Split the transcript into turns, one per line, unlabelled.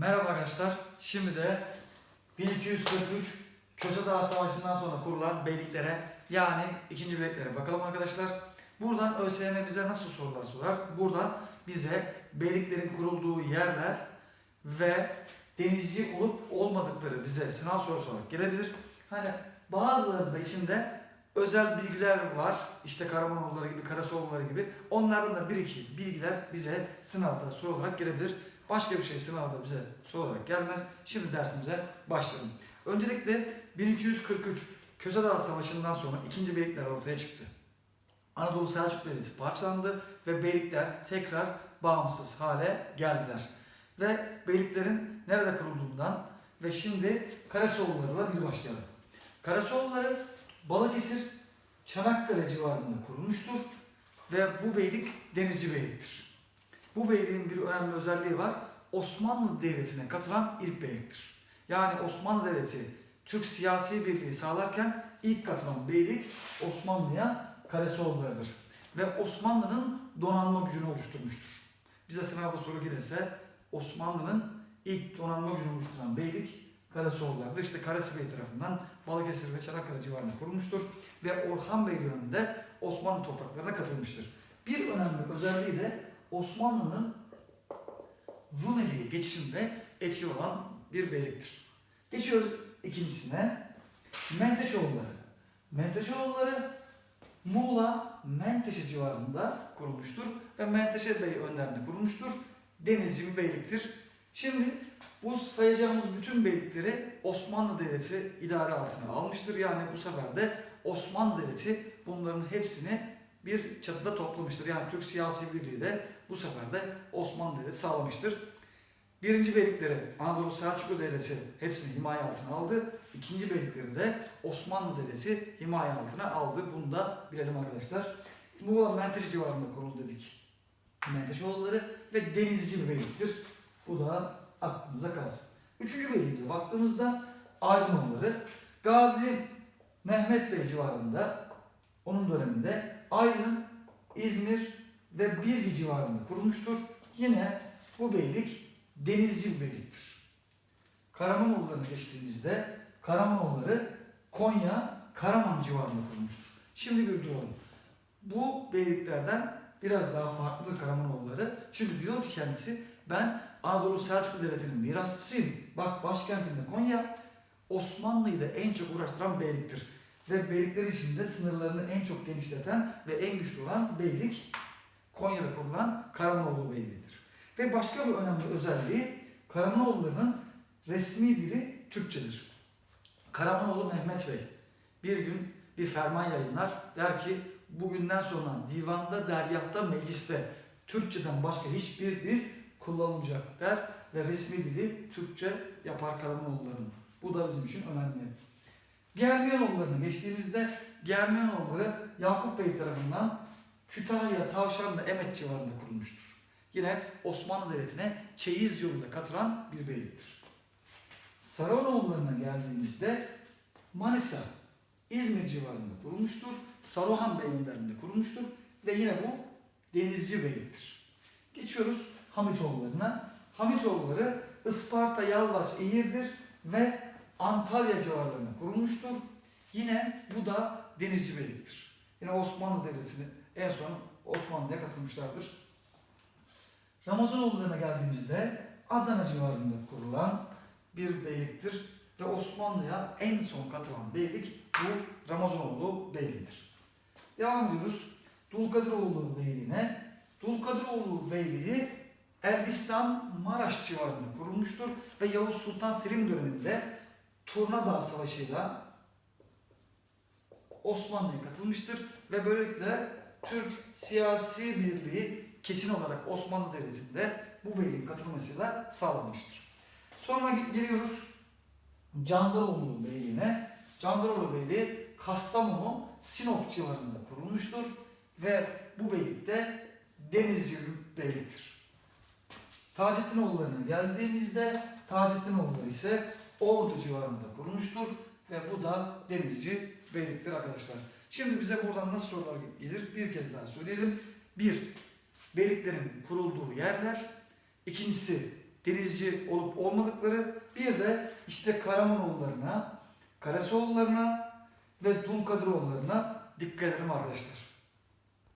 Merhaba arkadaşlar. Şimdi de 1243 Köse Dağı Savaşı'ndan sonra kurulan beyliklere yani ikinci beyliklere bakalım arkadaşlar. Buradan ÖSYM bize nasıl sorular sorar? Buradan bize beyliklerin kurulduğu yerler ve denizci olup olmadıkları bize sınav sorusu olarak gelebilir. Hani bazılarında içinde özel bilgiler var. İşte Karamanoğulları gibi, Karasoğulları gibi. Onlardan da bir iki bilgiler bize sınavda soru olarak gelebilir. Başka bir şey sınavda bize soru olarak gelmez. Şimdi dersimize başlayalım. Öncelikle 1243 Köse Dağı Savaşı'ndan sonra ikinci beylikler ortaya çıktı. Anadolu Selçuk Devleti parçalandı ve beylikler tekrar bağımsız hale geldiler. Ve beyliklerin nerede kurulduğundan ve şimdi Karasoğulları'yla bir başlayalım. Karasoğulları Balıkesir, Çanakkale civarında kurulmuştur ve bu beylik denizci beyliktir. Bu beyliğin bir önemli özelliği var. Osmanlı Devleti'ne katılan ilk beyliktir. Yani Osmanlı Devleti Türk siyasi birliği sağlarken ilk katılan beylik Osmanlı'ya Karasoğulları'dır. Ve Osmanlı'nın donanma gücünü oluşturmuştur. Bize sınavda soru gelirse Osmanlı'nın ilk donanma gücünü oluşturan beylik Karasoğulları'dır. İşte Karasi Bey tarafından Balıkesir ve Çanakkale civarında kurulmuştur. Ve Orhan Bey döneminde Osmanlı topraklarına katılmıştır. Bir önemli özelliği de Osmanlı'nın Rumeli'ye geçişinde etki olan bir beyliktir. Geçiyoruz ikincisine. Menteşoğulları. Menteşoğulları Muğla Menteşe civarında kurulmuştur ve Menteşe Bey önderinde kurulmuştur. Denizci bir beyliktir. Şimdi bu sayacağımız bütün beylikleri Osmanlı Devleti idare altına almıştır. Yani bu sefer de Osmanlı Devleti bunların hepsini bir çatıda toplamıştır. Yani Türk siyasi birliği de bu sefer de Osmanlı Devleti sağlamıştır. Birinci beylikleri Anadolu Selçuklu Devleti hepsini himaye altına aldı. İkinci beylikleri de Osmanlı Devleti himaye altına aldı. Bunu da bilelim arkadaşlar. Muğla Menteşe civarında kuruldu dedik. Menteşoğulları ve denizci bir beyliktir. Bu da aklımıza kalsın. Üçüncü beyliğimize baktığımızda Aydınoğulları Gazi Mehmet Bey civarında onun döneminde Aydın, İzmir ve Birgi civarında kurulmuştur. Yine bu beylik denizci bir beyliktir. Karamanoğulları'na geçtiğimizde Karamanoğulları Konya, Karaman civarında kurulmuştur. Şimdi bir duralım. Bu beyliklerden biraz daha farklıdır Karamanoğulları. Çünkü diyor ki kendisi ben Anadolu Selçuklu Devleti'nin mirasçısıyım. Bak başkentinde Konya Osmanlı'yı da en çok uğraştıran beyliktir. Ve beylikler içinde sınırlarını en çok genişleten ve en güçlü olan beylik Konya'da kurulan Karamanoğlu Beyliği'dir. Ve başka bir önemli özelliği Karamanoğulları'nın resmi dili Türkçedir. Karamanoğlu Mehmet Bey bir gün bir ferman yayınlar. Der ki bugünden sonra divanda, deryahta, mecliste Türkçeden başka hiçbir dil kullanılmayacak der ve resmi dili Türkçe yapar Karamanoğulları'nın. Bu da bizim için önemli. Germiyanoğulları'na geçtiğimizde Germiyanoğulları Yakup Bey tarafından Kütahya, Tavşanlı, Emet civarında kurulmuştur. Yine Osmanlı Devleti'ne çeyiz yoluyla katılan bir beyliktir. Sarıoğulları'na geldiğimizde Manisa, İzmir civarında kurulmuştur. Saruhan Bey önderliğinde kurulmuştur. Ve yine bu denizci beyliktir. Geçiyoruz Hamitoğulları'na. Hamitoğulları Isparta, Yalvaç, Eğirdir ve Antalya civarlarında kurulmuştur. Yine bu da denizci beyliktir. Yine Osmanlı Devleti'ni en son Osmanlı'ya katılmışlardır. Ramazanoğulları'na geldiğimizde Adana civarında kurulan bir beyliktir ve Osmanlı'ya en son katılan beylik bu Ramazanoğlu Beyliği'dir. Devam ediyoruz. Dulkadiroğlu Beyliği'ne. Dulkadiroğlu Beyliği Elbistan Maraş civarında kurulmuştur ve Yavuz Sultan Selim döneminde Turnadağ Savaşı'yla Osmanlı'ya katılmıştır ve böylelikle Türk siyasi birliği kesin olarak Osmanlı Devleti'nde bu beyliğin katılmasıyla sağlanmıştır. Sonra geliyoruz Candaroğlu Beyliği'ne. Candaroğlu Beyliği Kastamonu, Sinop civarında kurulmuştur ve bu beylik de Denizci bir beyliktir. Taceddinoğullarına geldiğimizde Taceddinoğulları ise Ordu civarında kurulmuştur ve bu da Denizci beyliktir arkadaşlar. Şimdi bize buradan nasıl sorular gelir bir kez daha söyleyelim. Bir, beyliklerin kurulduğu yerler. İkincisi denizci olup olmadıkları bir de işte Karamanoğullarına, Karasoğullarına ve Dulkadiroğullarına dikkat edelim arkadaşlar.